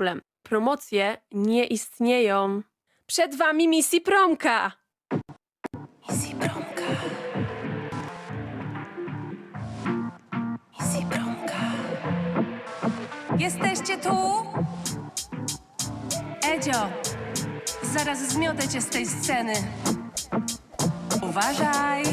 problem. Promocje nie istnieją. Przed wami misji promka! Misji promka. Misji promka. Jesteście tu? Edzio, zaraz zmiotę cię z tej sceny. Uważaj!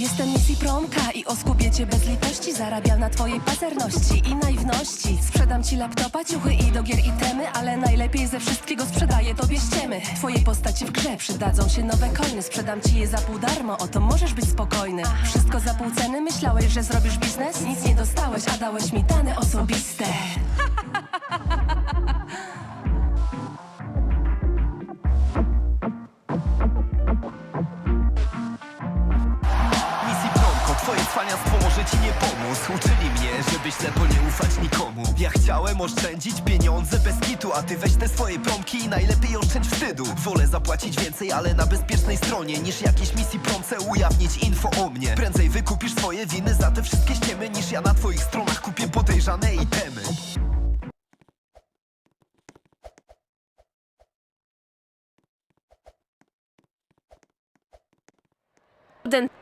Jestem misji promka i oskubię cię bez litości. Zarabiam na twojej pazerności i naiwności. Sprzedam ci laptopa, ciuchy i do gier i temy Ale najlepiej ze wszystkiego sprzedaję tobie ściemy. Twojej postaci w grze przydadzą się nowe coiny Sprzedam ci je za pół darmo, oto możesz być spokojny. Wszystko za pół ceny, myślałeś, że zrobisz biznes? Nic nie dostałeś, a dałeś mi dane osobiste Chciałem oszczędzić pieniądze bez kitu A ty weź te swoje promki i najlepiej oszczędź wstydu. Wolę zapłacić więcej, ale na bezpiecznej stronie Niż jakiejś misji promce ujawnić info o mnie. Prędzej wykupisz swoje winy za te wszystkie ściemy Niż ja na twoich stronach kupię podejrzane itemy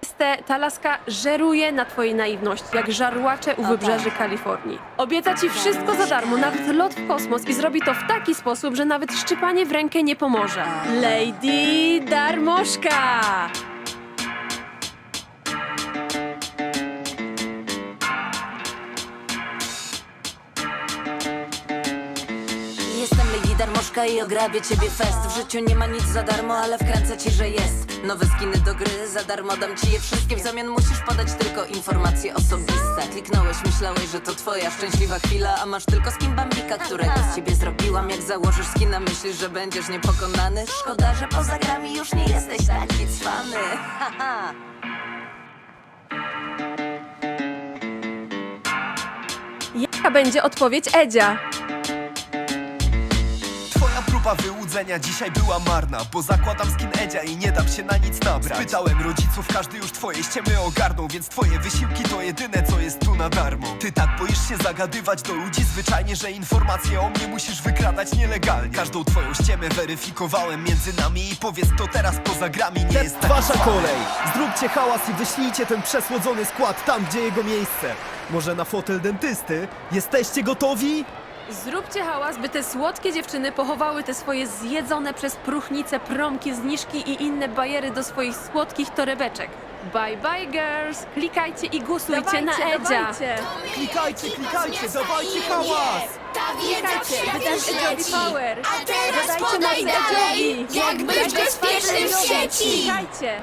dentystę, ta laska żeruje na twojej naiwności, jak żarłacze u wybrzeży Kalifornii. Obieca ci wszystko za darmo, nawet lot w kosmos i zrobi to w taki sposób, że nawet szczypanie w rękę nie pomoże. Lady Darmożka! Darmożka i ograbię ciebie fest. W życiu nie ma nic za darmo, ale wkręcę ci, że jest. Nowe skiny do gry, za darmo dam ci je wszystkie. W zamian musisz podać tylko informacje osobiste. Kliknąłeś, myślałeś, że to twoja szczęśliwa chwila A masz tylko skin Bambika, którego z ciebie zrobiłam. Jak założysz skina, myślisz, że będziesz niepokonany? Szkoda, że poza grami już nie jesteś taki cwany. Haha Jaka będzie odpowiedź Edzia? Próba wyłudzenia dzisiaj była marna Bo zakładam skin Edzia i nie dam się na nic nabrać Spytałem rodziców, każdy już twoje ściemy ogarnął Więc twoje wysiłki to jedyne co jest tu na darmo Ty tak boisz się zagadywać do ludzi zwyczajnie Że informacje o mnie musisz wykradać nielegalnie Każdą twoją ściemę weryfikowałem między nami I powiedz to teraz poza grami nie jest tak Wasza kolej! Zróbcie hałas i wyślijcie ten przesłodzony skład tam, gdzie jego miejsce. Może na fotel dentysty? Jesteście gotowi? Zróbcie hałas, by te słodkie dziewczyny pochowały te swoje zjedzone przez próchnicę promki, zniżki i inne bajery do swoich słodkich torebeczek. Bye bye girls! Klikajcie i głosujcie na Edzia! Klikajcie, klikajcie, dawajcie hałas! Ta wiedza Wydać Edziowi power! A teraz Dodajcie podaj mocy dalej, Edziowi! jak być bezpiecznym w sieci. Klikajcie!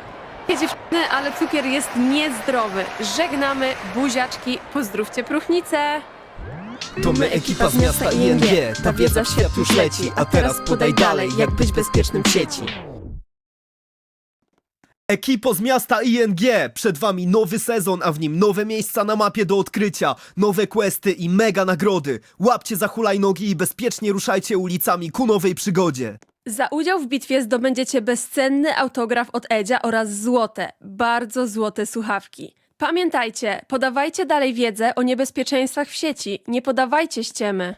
Dziewczyny, ale cukier jest niezdrowy. Żegnamy, buziaczki, pozdrówcie próchnicę! To my ekipa z miasta ING, ta wiedza w świat już leci, a teraz podaj dalej, jak być bezpiecznym w sieci. Ekipo z miasta ING! Przed wami nowy sezon, a w nim nowe miejsca na mapie do odkrycia, nowe questy i mega nagrody. Łapcie za hulajnogi i bezpiecznie ruszajcie ulicami ku nowej przygodzie. Za udział w bitwie zdobędziecie bezcenny autograf od Edzia oraz złote, bardzo złote słuchawki. Pamiętajcie, podawajcie dalej wiedzę o niebezpieczeństwach w sieci, nie podawajcie ściemy.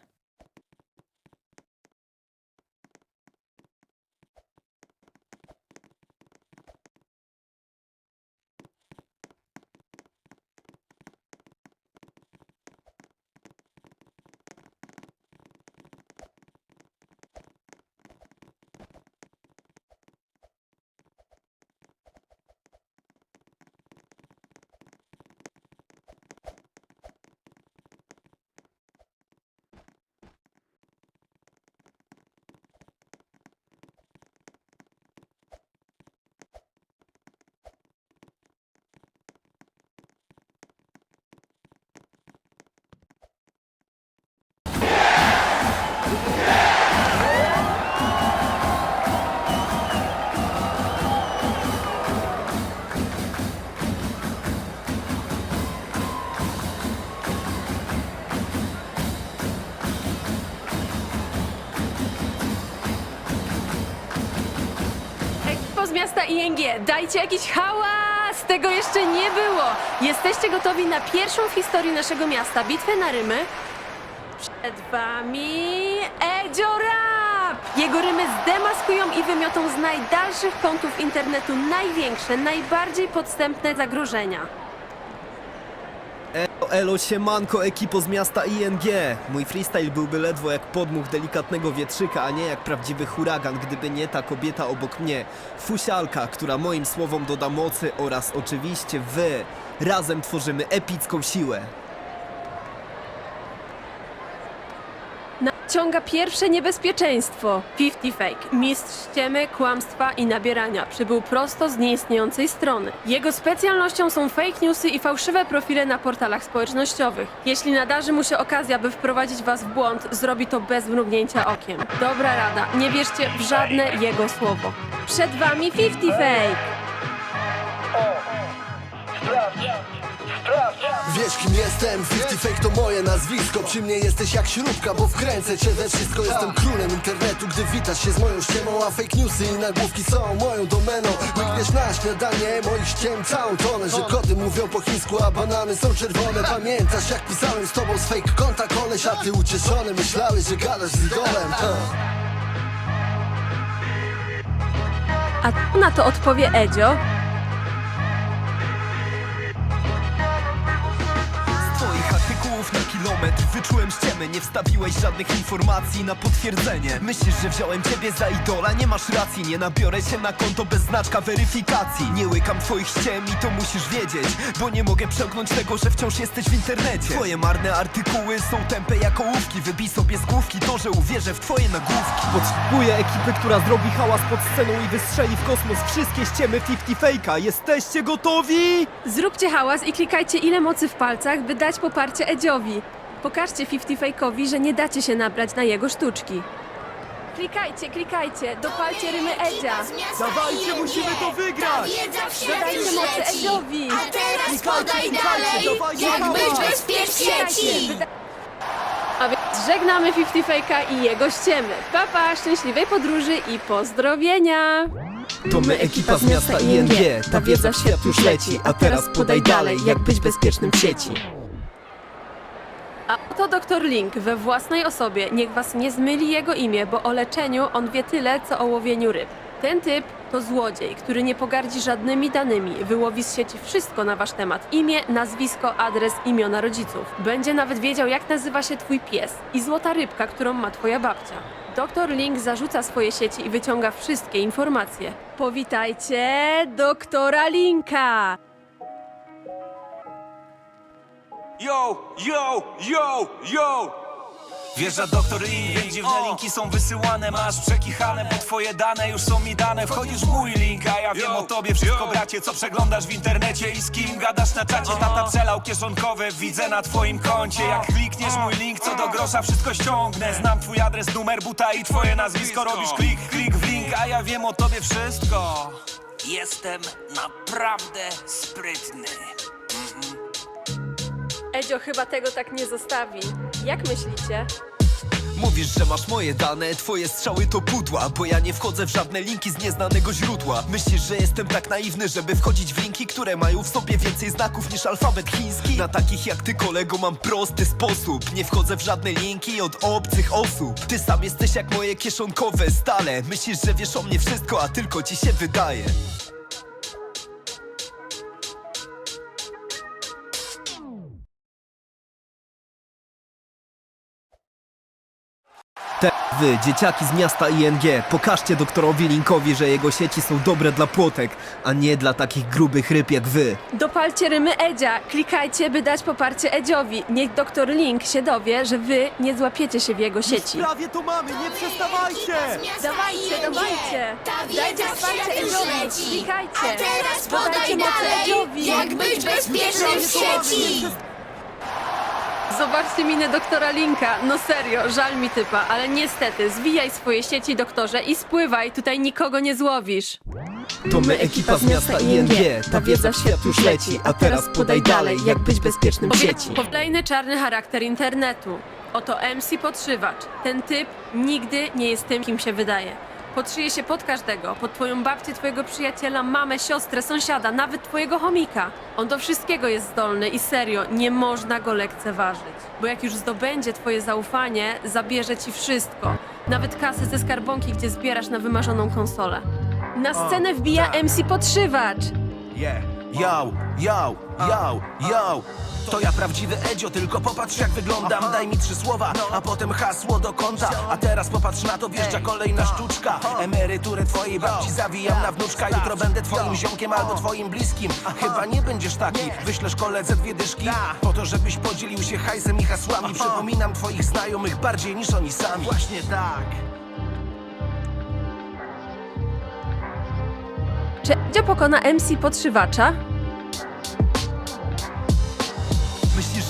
Dajcie jakiś hałas! Tego jeszcze nie było! Jesteście gotowi na pierwszą w historii naszego miasta bitwę na Rymy? Przed wami Edzio Rap! Jego rymy zdemaskują i wymiotą z najdalszych kątów internetu największe, najbardziej podstępne zagrożenia. Elo, siemanko, ekipo z miasta ING. Mój freestyle byłby ledwo jak podmuch delikatnego wietrzyka, a nie jak prawdziwy huragan, gdyby nie ta kobieta obok mnie. Fusialka, która moim słowom doda mocy oraz oczywiście wy. Razem tworzymy epicką siłę. Nadciąga pierwsze niebezpieczeństwo. 50 Fake, mistrz ściemy, kłamstwa i nabierania, przybył prosto z nieistniejącej strony. Jego specjalnością są fake newsy i fałszywe profile na portalach społecznościowych. Jeśli nadarzy mu się okazja, by wprowadzić was w błąd, zrobi to bez mrugnięcia okiem. Dobra rada, nie wierzcie w żadne jego słowo. Przed wami 50 Fake! Wiesz kim jestem, 50 fake to moje nazwisko. Przy mnie jesteś jak śrubka, bo wkręcę cię we wszystko. Jestem królem internetu, gdy witasz się z moją ściemą A fake newsy i nagłówki są moją domeną. Łykniesz na śniadanie moich ściem całą tonę Że koty mówią po chińsku, a banany są czerwone. Pamiętasz jak pisałem z tobą z fake konta koleś A ty ucieszony myślałeś, że gadasz z idolem. A na to odpowie Edzio. Kilometr wyczułem ściemy Nie wstawiłeś żadnych informacji na potwierdzenie Myślisz, że wziąłem ciebie za idola? Nie masz racji, nie nabiorę się na konto bez znaczka weryfikacji Nie łykam twoich ściem i to musisz wiedzieć Bo nie mogę przełknąć tego, że wciąż jesteś w internecie Twoje marne artykuły są tępe jak ołówki Wybij sobie z główki to, że uwierzę w twoje nagłówki Potrzebuję ekipy, która zrobi hałas pod sceną i wystrzeli w kosmos wszystkie ściemy 50 Fake'a. Jesteście gotowi? Zróbcie hałas i klikajcie ile mocy w palcach, by dać poparcie Edziowi. Pokażcie 50 Fake'owi, że nie dacie się nabrać na jego sztuczki. Klikajcie, klikajcie, dopalcie rymy Edzia. Dawajcie, musimy to wygrać! Wiedza w Dodajcie mocy sieci. Edziowi. A teraz podaj dalej, dawajcie jak hałas. być bezpiecz sieci. Wyda- A więc żegnamy 50 Fake'a i jego ściemy. Papa, szczęśliwej podróży i pozdrowienia! To my ekipa z miasta ING. Ta wiedza w świat już leci. A teraz podaj dalej, jak być bezpiecznym w sieci. A oto doktor Link we własnej osobie. Niech was nie zmyli jego imię, bo o leczeniu on wie tyle, co o łowieniu ryb. Ten typ to złodziej, który nie pogardzi żadnymi danymi. Wyłowi z sieci wszystko na wasz temat. Imię, nazwisko, adres, imiona rodziców. Będzie nawet wiedział, jak nazywa się twój pies i złota rybka, którą ma twoja babcia. Doktor Link zarzuca swoje sieci i wyciąga wszystkie informacje. Powitajcie doktora Linka! Yo, yo, yo, yo! Wjeżdża doktor i wiem, dziwne linki są wysyłane Masz przekichane, bo twoje dane już są mi dane Wchodzisz w mój link, a ja wiem o tobie wszystko bracie Co przeglądasz w internecie i z kim gadasz na czacie. Tata przelał kieszonkowe, widzę na twoim koncie. Jak klikniesz mój link, co do grosza wszystko ściągnę. Znam twój adres, numer buta i twoje nazwisko Robisz klik, klik w link, a ja wiem o tobie wszystko. Jestem naprawdę sprytny Edzio chyba tego tak nie zostawi. Jak myślicie? Mówisz, że masz moje dane, twoje strzały to pudła Bo ja nie wchodzę w żadne linki z nieznanego źródła Myślisz, że jestem tak naiwny, żeby wchodzić w linki, które mają w sobie więcej znaków niż alfabet chiński? Na takich jak ty kolego mam prosty sposób Nie wchodzę w żadne linki od obcych osób Ty sam jesteś jak moje kieszonkowe stale Myślisz, że wiesz o mnie wszystko, a tylko ci się wydaje wy, dzieciaki z miasta ING, pokażcie doktorowi Linkowi, że jego sieci są dobre dla płotek, a nie dla takich grubych ryb jak wy. Dopalcie rymy Edzia. Klikajcie, by dać poparcie Edziowi. Niech doktor Link się dowie, że wy nie złapiecie się w jego sieci. Prawie to mamy, nie przestawajcie! Dawajcie, ING. dawajcie! Ta Dajcie wiedza w wsparcie Edziowi! Klikajcie! A teraz Dodajcie podaj mocy dalej, Edziowi! jak być bezpiecznym w sieci. Zobaczcie minę doktora Linka. No serio, żal mi typa, ale niestety, zwijaj swoje sieci, doktorze, i spływaj, tutaj nikogo nie złowisz. To my ekipa z miasta ING, ta wiedza w świat już leci, a teraz podaj dalej, jak być bezpiecznym w sieci. Kolejny czarny charakter internetu. Oto MC Podszywacz. Ten typ nigdy nie jest tym, kim się wydaje. Podszyję się pod każdego, pod twoją babcię, twojego przyjaciela, mamę, siostrę, sąsiada, nawet twojego chomika. On do wszystkiego jest zdolny i serio, nie można go lekceważyć. Bo jak już zdobędzie twoje zaufanie, zabierze ci wszystko. Nawet kasę ze skarbonki, gdzie zbierasz na wymarzoną konsolę. Na scenę wbija MC Podszywacz. Yeah. Yo, yo, yo, yo To ja prawdziwy Edzio, tylko popatrz jak wyglądam. Daj mi trzy słowa, a potem hasło do konta. A teraz popatrz na to, wjeżdża kolejna sztuczka. Emeryturę twojej babci zawijam na wnuczka Jutro będę twoim ziomkiem albo twoim bliskim. Chyba nie będziesz taki, wyślesz koledze dwie dyszki? Po to, żebyś podzielił się hajsem i hasłami. Przypominam twoich znajomych bardziej niż oni sami. Właśnie tak. Czy Edzio pokona MC Podszywacza?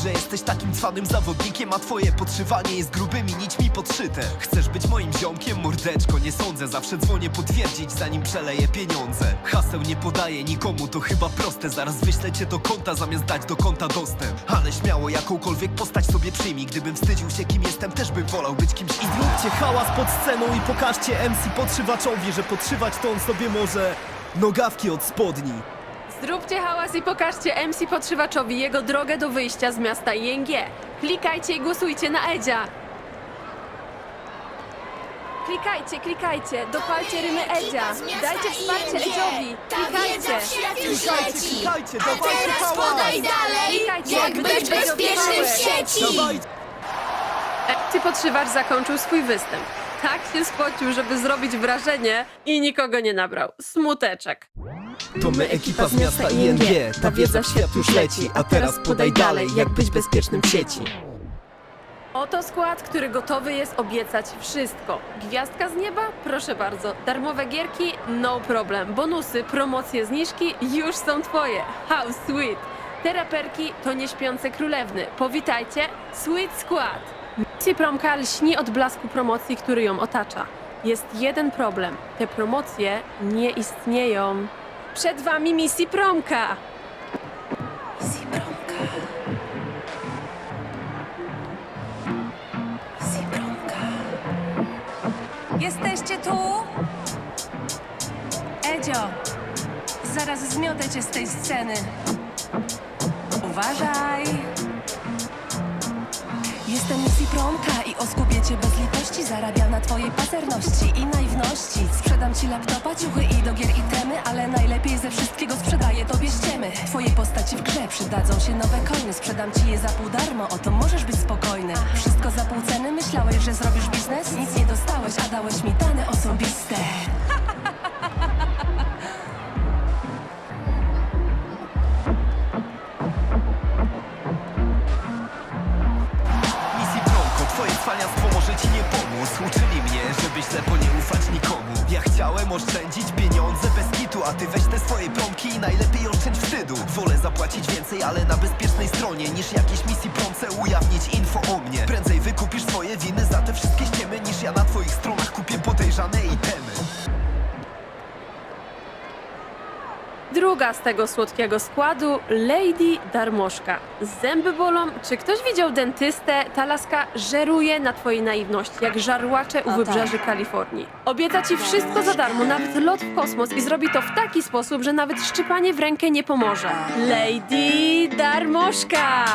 Że jesteś takim cwanym zawodnikiem, a twoje podszywanie jest grubymi nićmi podszyte. Chcesz być moim ziomkiem, mordeczko, nie sądzę. Zawsze dzwonię potwierdzić, zanim przeleję pieniądze. Haseł nie podaję nikomu, to chyba proste. Zaraz wyślę cię do konta, zamiast dać do konta dostęp. Ale śmiało, jakąkolwiek postać sobie przyjmij. Gdybym wstydził się kim jestem, też bym wolał być kimś I zróbcie hałas pod sceną i pokażcie MC podszywaczowi, że podszywać to on sobie może. Nogawki od spodni Zróbcie hałas i pokażcie MC Podszywaczowi jego drogę do wyjścia z miasta ING. Klikajcie i głosujcie na Edzia. Klikajcie, klikajcie, dopalcie rymy Edzia. Dajcie wsparcie Edziowi. Ta wiedza Klikajcie. Klikajcie, klikajcie, A dawajcie teraz hałas. podaj dalej, Klikajcie, jak jakby być bezpiecznym w sieci. Dawajcie MC Podszywacz zakończył swój występ. Tak się spocił, żeby zrobić wrażenie i nikogo nie nabrał. Smuteczek. To my ekipa z miasta ING, ta wiedza w świat już leci A teraz podaj dalej, jak być bezpiecznym w sieci Oto skład, który gotowy jest obiecać wszystko. Gwiazdka z nieba? Proszę bardzo. Darmowe gierki? No problem. Bonusy, promocje, zniżki już są twoje. How sweet! Te raperki to nieśpiące królewny. Powitajcie, Sweet Skład! Misji Promka lśni od blasku promocji, który ją otacza. Jest jeden problem. Te promocje nie istnieją. Przed wami Misji Promka! Misji Promka. Misji Promka. Jesteście tu? Edzio, zaraz zmiotę cię z tej sceny. Uważaj. Jestem Missy Promka i oskubię cię bez litości Zarabiam na twojej pazerności i naiwności. Sprzedam ci laptopa, ciuchy i do gier itemy Ale najlepiej ze wszystkiego sprzedaję tobie ściemy. Twoje postaci w grze przydadzą się nowe coiny Sprzedam ci je za pół darmo, o to możesz być spokojny. Wszystko za pół ceny, myślałeś, że zrobisz biznes? Nic nie dostałeś, a dałeś mi dane Druga z tego słodkiego składu, Lady Darmoszka. Zęby bolą. Czy ktoś widział dentystę? Ta laska żeruje na twojej naiwności, jak żarłacze u wybrzeży Kalifornii. Obieca ci wszystko za darmo, nawet lot w kosmos i zrobi to w taki sposób, że nawet szczypanie w rękę nie pomoże. Lady Darmoszka!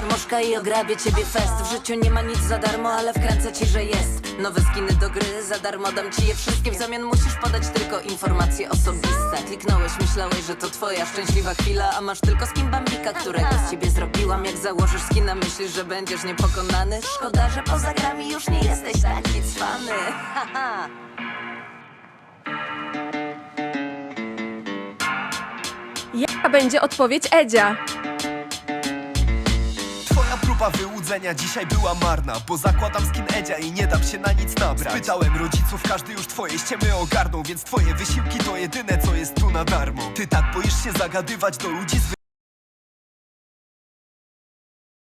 Darmoszka i ograbię ciebie fest. W życiu nie ma nic za darmo, ale wkręcę ci, że jest. Nowe skiny do gry, za darmo dam ci je wszystkie. W zamian musisz podać tylko informacje osobiste. Kliknąłeś, myślałeś, że to twoja szczęśliwa chwila A masz tylko skin Bambika, którego z ciebie zrobiłam. Jak założysz skina, myślisz, że będziesz niepokonany? Szkoda, że poza grami już nie jesteś taki cwany. Haha. Jaka będzie odpowiedź Edzia? Wyłudzenia dzisiaj była marna Bo zakładam skin Edzia i nie dam się na nic nabrać. Pytałem rodziców, każdy już twoje ściemy ogarnął Więc twoje wysiłki to jedyne co jest tu na darmo. Ty tak boisz się zagadywać do ludzi z